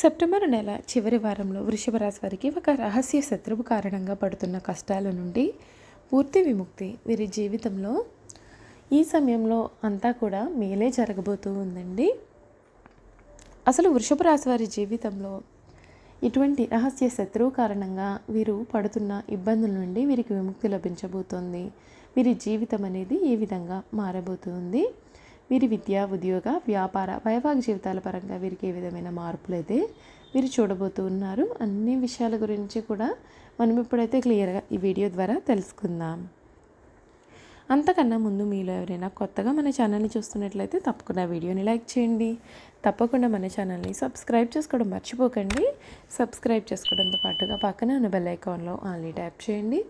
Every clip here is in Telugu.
సెప్టెంబర్ నెల చివరి వారంలో వృషభ రాశి వారికి ఒక రహస్య శత్రువు కారణంగా పడుతున్న కష్టాల నుండి పూర్తి విముక్తి వీరి జీవితంలో ఈ సమయంలో అంతా కూడా మేలే జరగబోతూ ఉందండి. అసలు వృషభ రాశి వారి జీవితంలో ఇటువంటి రహస్య శత్రువు కారణంగా వీరు పడుతున్న ఇబ్బందుల నుండి వీరికి విముక్తి లభించబోతోంది. వీరి జీవితం అనేది ఏ విధంగా మారబోతుంది? వీరి విద్య ఉద్యోగ వ్యాపార వైవాహిక జీవితాల పరంగా వీరికి ఏ విధమైన మార్పులు అయితే వీరు చూడబోతూ ఉన్నారు. అన్ని విషయాల గురించి కూడా మనం ఇప్పుడైతే క్లియర్గా ఈ వీడియో ద్వారా తెలుసుకుందాం. అంతకన్నా ముందు మీలో ఎవరైనా కొత్తగా మన ఛానల్ని చూస్తున్నట్లయితే తప్పకుండా వీడియోని లైక్ చేయండి. తప్పకుండా మన ఛానల్ని సబ్స్క్రైబ్ చేసుకోవడం మర్చిపోకండి. సబ్స్క్రైబ్ చేసుకోవడంతో పాటుగా పక్కనే ఉన్న బెల్ ఐకాన్లో ఆన్లీ ట్యాప్ చేయండి.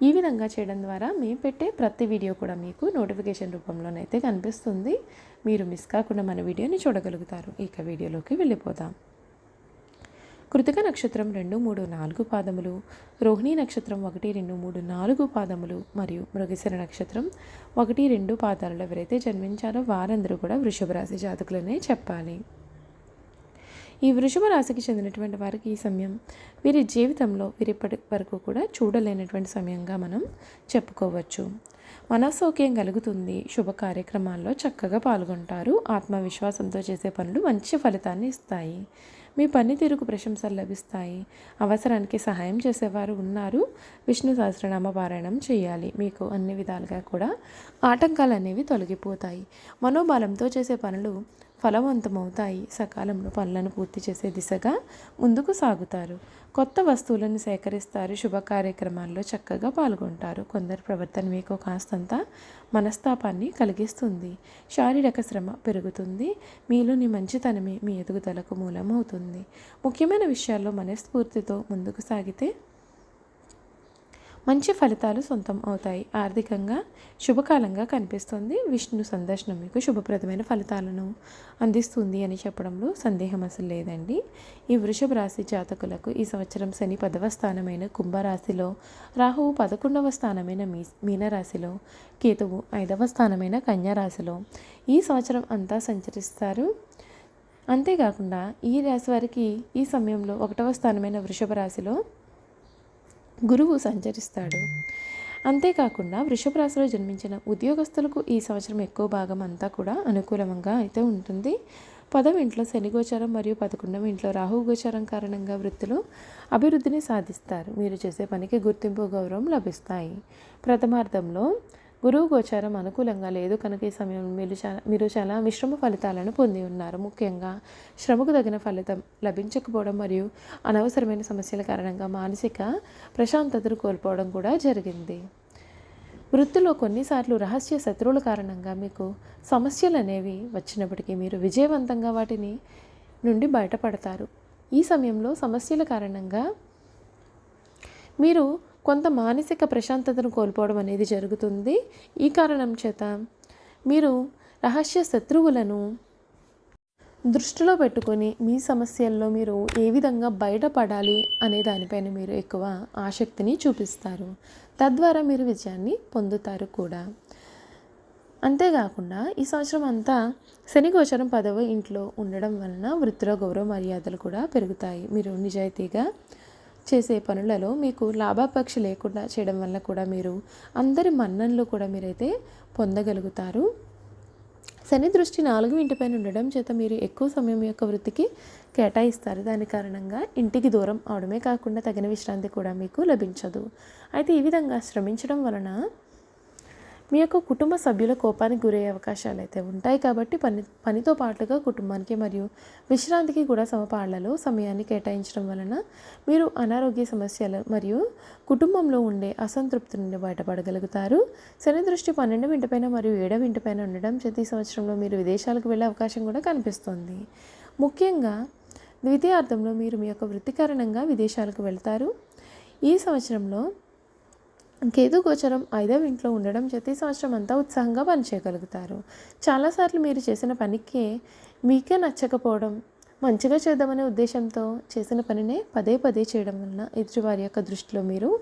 ఈ విధంగా చేయడం ద్వారా మేము పెట్టే ప్రతి వీడియో కూడా మీకు నోటిఫికేషన్ రూపంలోనైతే కనిపిస్తుంది. మీరు మిస్ కాకుండా మన వీడియోని చూడగలుగుతారు. ఇక వీడియోలోకి వెళ్ళిపోదాం. కృతిక నక్షత్రం రెండు మూడు నాలుగు పాదములు రోహిణి నక్షత్రం ఒకటి రెండు మూడు నాలుగు పాదములు మరియు మృగశిర నక్షత్రం ఒకటి రెండు పాదాలలో ఎవరైతే జన్మించారో వారందరూ కూడా వృషభ రాశి జాతకులనే చెప్పాలి. ఈ వృషభ రాశికి చెందినటువంటి వారికి ఈ సమయం వీరి జీవితంలో వీరిప్పటి వరకు కూడా చూడలేనటువంటి సమయంగా మనం చెప్పుకోవచ్చు. మనసౌక్యం కలుగుతుంది. శుభ కార్యక్రమాల్లో చక్కగా పాల్గొంటారు. ఆత్మవిశ్వాసంతో చేసే పనులు మంచి ఫలితాన్ని ఇస్తాయి. మీ పనితీరుకు ప్రశంసలు లభిస్తాయి. అవసరానికి సహాయం చేసేవారు ఉన్నారు. విష్ణు సహస్రనామ పారాయణం చేయాలి. మీకు అన్ని విధాలుగా కూడా ఆటంకాలు అనేవి తొలగిపోతాయి. మనోబలంతో చేసే పనులు ఫలవంతమవుతాయి. సకాలంలో పనులను పూర్తి చేసే దిశగా ముందుకు సాగుతారు. కొత్త వస్తువులను సేకరిస్తారు. శుభ కార్యక్రమాల్లో చక్కగా పాల్గొంటారు. కొందరు ప్రవర్తన మీకు కాస్తంత మనస్తాపాన్ని కలిగిస్తుంది. శారీరక శ్రమ పెరుగుతుంది. మీలోని మంచితనమే మీ ఎదుగుదలకు మూలమవుతుంది. ముఖ్యమైన విషయాల్లో మనస్ఫూర్తితో ముందుకు సాగితే మంచి ఫలితాలు సొంతం అవుతాయి. ఆర్థికంగా శుభకాలంగా కనిపిస్తుంది. విష్ణు సందర్శనం మీకు శుభప్రదమైన ఫలితాలను అందిస్తుంది అని చెప్పడంలో సందేహం అసలు లేదండి. ఈ వృషభ రాశి జాతకులకు ఈ సంవత్సరం శని పదవ స్థానమైన కుంభరాశిలో రాహువు పదకొండవ స్థానమైన మీ మీనరాశిలో కేతువు ఐదవ స్థానమైన కన్యారాశిలో ఈ సంవత్సరం అంతా సంచరిస్తారు. అంతేకాకుండా ఈ రాశి వారికి ఈ సమయంలో ఒకటవ స్థానమైన వృషభ రాశిలో గురువు సంచరిస్తాడు. అంతేకాకుండా వృషభ రాశిలో జన్మించిన ఉద్యోగస్తులకు ఈ సంవత్సరం ఎక్కువ భాగం అంతా కూడా అనుకూలంగా అయితే ఉంటుంది. పదవ ఇంట్లో శని గోచారం మరియు పదకొండవ ఇంట్లో రాహు గోచారం కారణంగా వృత్తిలో అభివృద్ధిని సాధిస్తారు. మీరు చేసే పనికి గుర్తింపు గౌరవం లభిస్తాయి. ప్రథమార్థంలో గురువు గోచారం అనుకూలంగా లేదు. కనుక ఈ సమయం మీరు చాలా మీరు చాలా మిశ్రమ ఫలితాలను పొంది ఉన్నారు. ముఖ్యంగా శ్రమకు తగిన ఫలితం లభించకపోవడం మరియు అనవసరమైన సమస్యల కారణంగా మానసిక ప్రశాంతతను కోల్పోవడం కూడా జరిగింది. వృత్తిలో కొన్నిసార్లు రహస్య శత్రువుల కారణంగా మీకు సమస్యలు అనేవి వచ్చినప్పటికీ మీరు విజయవంతంగా వాటిని నుండి బయటపడతారు. ఈ సమయంలో సమస్యల కారణంగా మీరు కొంత మానసిక ప్రశాంతతను కోల్పోవడం అనేది జరుగుతుంది. ఈ కారణం చేత మీరు రహస్య శత్రువులను దృష్టిలో పెట్టుకొని మీ సమస్యల్లో మీరు ఏ విధంగా బయటపడాలి అనే దానిపైన మీరు ఎక్కువ ఆసక్తిని చూపిస్తారు. తద్వారా మీరు విజయాన్ని పొందుతారు కూడా. అంతేకాకుండా ఈ సంవత్సరం అంతా శని గోచరం పదవ ఇంట్లో ఉండడం వలన వృత్తిలో గౌరవ మర్యాదలు కూడా పెరుగుతాయి. మీరు నిజాయితీగా చేసే పనులలో మీకు లాభాపేక్ష లేకుండా చేయడం వల్ల కూడా మీరు అందరి మన్ననలు కూడా మీరైతే పొందగలుగుతారు. శని దృష్టి నాలుగు ఇంటిపైన ఉండడం చేత మీరు ఎక్కువ సమయం యొక్క వృత్తికి కేటాయిస్తారు. దాని కారణంగా ఇంటికి దూరం అవడమే కాకుండా తగిన విశ్రాంతి కూడా మీకు లభించదు. అయితే ఈ విధంగా శ్రమించడం వలన మీ యొక్క కుటుంబ సభ్యుల కోపానికి గురయ్యే అవకాశాలు అయితే ఉంటాయి కాబట్టి పని పనితో పాటుగా కుటుంబానికి మరియు విశ్రాంతికి కూడా సమపాళ్ళలో సమయాన్ని కేటాయించడం వలన మీరు అనారోగ్య సమస్యలు మరియు కుటుంబంలో ఉండే అసంతృప్తి నుండి బయటపడగలుగుతారు. శని దృష్టి పన్నెండు ఇంటిపైన మరియు ఏడవ ఇంటిపైన ఉండడం ప్రతి సంవత్సరంలో మీరు విదేశాలకు వెళ్ళే అవకాశం కూడా కనిపిస్తుంది. ముఖ్యంగా ద్వితీయార్థంలో మీరు మీ యొక్క వృత్తి కారణంగా విదేశాలకు వెళ్తారు. ఈ సంవత్సరంలో కేతు గోచరం ఐదవ ఇంట్లో ఉండడం ప్రతి సంవత్సరం అంతా ఉత్సాహంగా పనిచేయగలుగుతారు చాలాసార్లు మీరు చేసిన పనికే మీకే నచ్చకపోవడం మంచిగా చేద్దామనే ఉద్దేశంతో చేసిన పనినే పదే పదే చేయడం వలన ఎదుటివారి యొక్క దృష్టిలో మీరు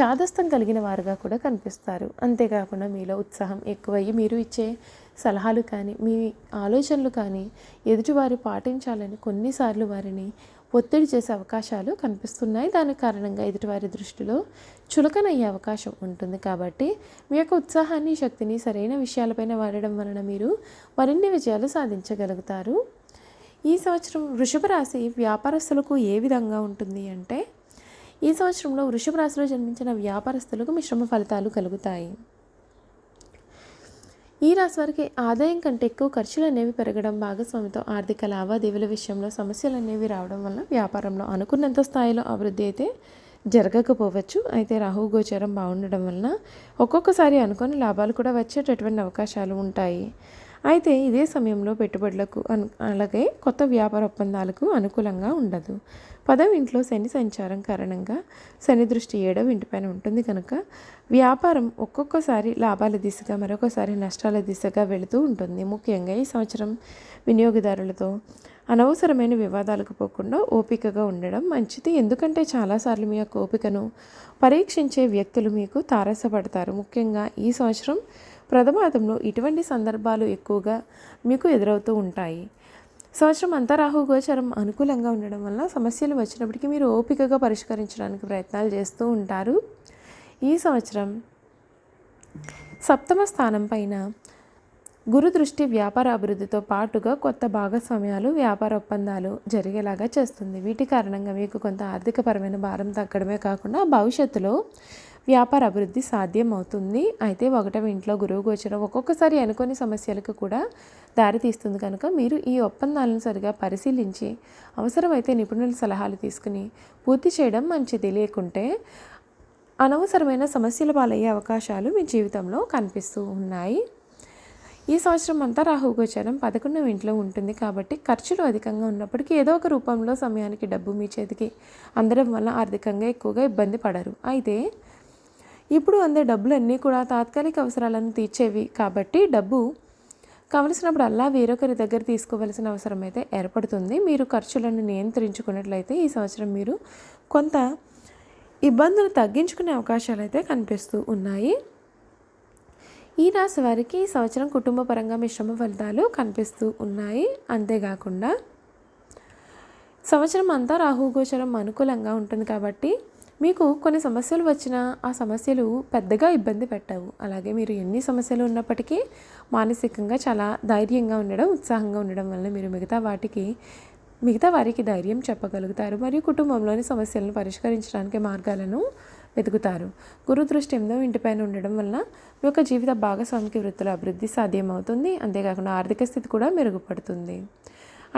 చాదస్తం కలిగిన వారుగా కూడా కనిపిస్తారు. అంతేకాకుండా మీలో ఉత్సాహం ఎక్కువయ్యి మీరు ఇచ్చే సలహాలు కానీ మీ ఆలోచనలు కానీ ఎదుటివారు పాటించాలని కొన్నిసార్లు వారిని ఒత్తిడి చేసే అవకాశాలు కనిపిస్తున్నాయి. దాని కారణంగా ఎదుటివారి దృష్టిలో చులకనయ్యే అవకాశం ఉంటుంది. కాబట్టి మీ యొక్క ఉత్సాహాన్ని శక్తిని సరైన విషయాలపైన వాడడం వలన మీరు మరిన్ని విజయాలు సాధించగలుగుతారు. ఈ సంవత్సరం వృషభ రాశి వ్యాపారస్తులకు ఏ విధంగా ఉంటుంది అంటే ఈ సంవత్సరంలో వృషభ రాశిలో జన్మించిన వ్యాపారస్తులకు మిశ్రమ ఫలితాలు కలుగుతాయి. ఈ రాశి వారికి ఆదాయం కంటే ఎక్కువ ఖర్చులు అనేవి పెరగడం భాగస్వామితో ఆర్థిక లావాదేవీల విషయంలో సమస్యలు అనేవి రావడం వల్ల వ్యాపారంలో అనుకున్నంత స్థాయిలో అభివృద్ధి అయితే జరగకపోవచ్చు. అయితే రాహు గోచరం బాగుండడం వలన ఒక్కొక్కసారి అనుకోని లాభాలు కూడా వచ్చేటటువంటి అవకాశాలు ఉంటాయి. అయితే ఇదే సమయంలో పెట్టుబడులకు అను అలాగే కొత్త వ్యాపార ఒప్పందాలకు అనుకూలంగా ఉండదు. పదం ఇంట్లో శని సంచారం కారణంగా శని దృష్టి ఏడవ ఇంటిపైన ఉంటుంది కనుక వ్యాపారం ఒక్కొక్కసారి లాభాల దిశగా మరొకసారి నష్టాల దిశగా వెళుతూ ఉంటుంది. ముఖ్యంగా ఈ సంవత్సరం వినియోగదారులతో అనవసరమైన వివాదాలకు పోకుండా ఓపికగా ఉండడం మంచిది. ఎందుకంటే చాలాసార్లు మీ యొక్క ఓపికను పరీక్షించే వ్యక్తులు మీకు తారసపడతారు. ముఖ్యంగా ఈ సంవత్సరం ప్రథమాదంలో ఇటువంటి సందర్భాలు ఎక్కువగా మీకు ఎదురవుతూ ఉంటాయి. సంవత్సరం అంతా రాహుగోచరం అనుకూలంగా ఉండడం వల్ల సమస్యలు వచ్చినప్పటికీ మీరు ఓపికగా పరిష్కరించడానికి ప్రయత్నాలు చేస్తూ ఉంటారు. ఈ సంవత్సరం సప్తమ స్థానం పైన గురు దృష్టి వ్యాపార అభివృద్ధితో పాటుగా కొత్త భాగస్వామ్యాలు వ్యాపార ఒప్పందాలు జరిగేలాగా చేస్తుంది. వీటి కారణంగా మీకు కొంత ఆర్థికపరమైన భారం తగ్గడమే కాకుండా భవిష్యత్తులో వ్యాపార అభివృద్ధి సాధ్యం అవుతుంది అయితే ఒకటవ ఇంట్లో గురువు గోచరం ఒక్కొక్కసారి అనుకోని సమస్యలకు కూడా దారితీస్తుంది కనుక మీరు ఈ ఒప్పందాలను సరిగా పరిశీలించి అవసరమైతే నిపుణుల సలహాలు తీసుకుని పూర్తి చేయడం మంచిది. లేకుంటే అనవసరమైన సమస్యల పాలయ్యే అవకాశాలు మీ జీవితంలో కనిపిస్తూ ఉన్నాయి. ఈ సంవత్సరం అంతా రాహుగోచరం పదకొండవ ఇంట్లో ఉంటుంది కాబట్టి ఖర్చులు అధికంగా ఉన్నప్పటికీ ఏదో ఒక రూపంలో సమయానికి డబ్బు మీ చేతికి అందడం వల్ల ఆర్థికంగా ఎక్కువగా ఇబ్బంది పడరు. అయితే ఇప్పుడు అందే డబ్బులన్నీ కూడా తాత్కాలిక అవసరాలను తీర్చేవి కాబట్టి డబ్బు కావలసినప్పుడు అల్లా వేరొకరి దగ్గర తీసుకోవలసిన అవసరం అయితే ఏర్పడుతుంది. మీరు ఖర్చులను నియంత్రించుకున్నట్లయితే ఈ సంవత్సరం మీరు కొంత ఇబ్బందులు తగ్గించుకునే అవకాశాలు అయితే కనిపిస్తూ ఉన్నాయి. ఈ రాశి వారికి ఈ సంవత్సరం కుటుంబ పరంగా మిశ్రమ ఫలితాలు కనిపిస్తూ ఉన్నాయి. అంతేకాకుండా సంవత్సరం అంతా రాహుగోచరం అనుకూలంగా ఉంటుంది కాబట్టి మీకు కొన్ని సమస్యలు వచ్చినా ఆ సమస్యలు పెద్దగా ఇబ్బంది పెట్టవు. అలాగే మీరు ఎన్ని సమస్యలు ఉన్నప్పటికీ మానసికంగా చాలా ధైర్యంగా ఉండడం ఉత్సాహంగా ఉండడం వల్ల మీరు మిగతా వాటికి మిగతా వారికి ధైర్యం చెప్పగలుగుతారు. మరియు కుటుంబంలోని సమస్యలను పరిష్కరించడానికి మార్గాలను వెతుకుతారు. గురు దృష్టి ఎనిమిదో ఇంటిపైన ఉండడం వల్ల మీ యొక్క జీవిత భాగస్వామికి వృత్తుల అభివృద్ధి సాధ్యమవుతుంది. అంతేకాకుండా ఆర్థిక స్థితి కూడా మెరుగుపడుతుంది.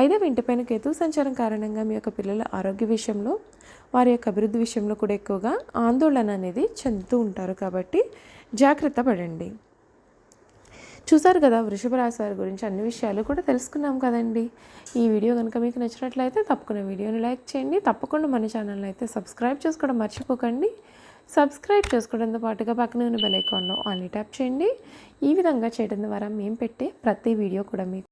ఐదవ ఇంటిపైన కేతు సంచారం కారణంగా మీ యొక్క పిల్లల ఆరోగ్య విషయంలో వారి యొక్క అభివృద్ధి విషయంలో కూడా ఎక్కువగా ఆందోళన అనేది చెందుతూ ఉంటారు కాబట్టి జాగ్రత్త పడండి. చూసారు కదా వృషభ రాశి వారి గురించి అన్ని విషయాలు కూడా తెలుసుకున్నాం కదండి. ఈ వీడియో కనుక మీకు నచ్చినట్లయితే తప్పకుండా వీడియోని లైక్ చేయండి. తప్పకుండా మన ఛానల్ని అయితే సబ్స్క్రైబ్ చేసుకోవడం మర్చిపోకండి. సబ్స్క్రైబ్ చేసుకోవడంతో పాటుగా పక్కన ఉన్న బెల్ ఐకాన్లో ఆన్లీ ట్యాప్ చేయండి. ఈ విధంగా చేయడం ద్వారా మేము పెట్టే ప్రతి వీడియో కూడా మీకు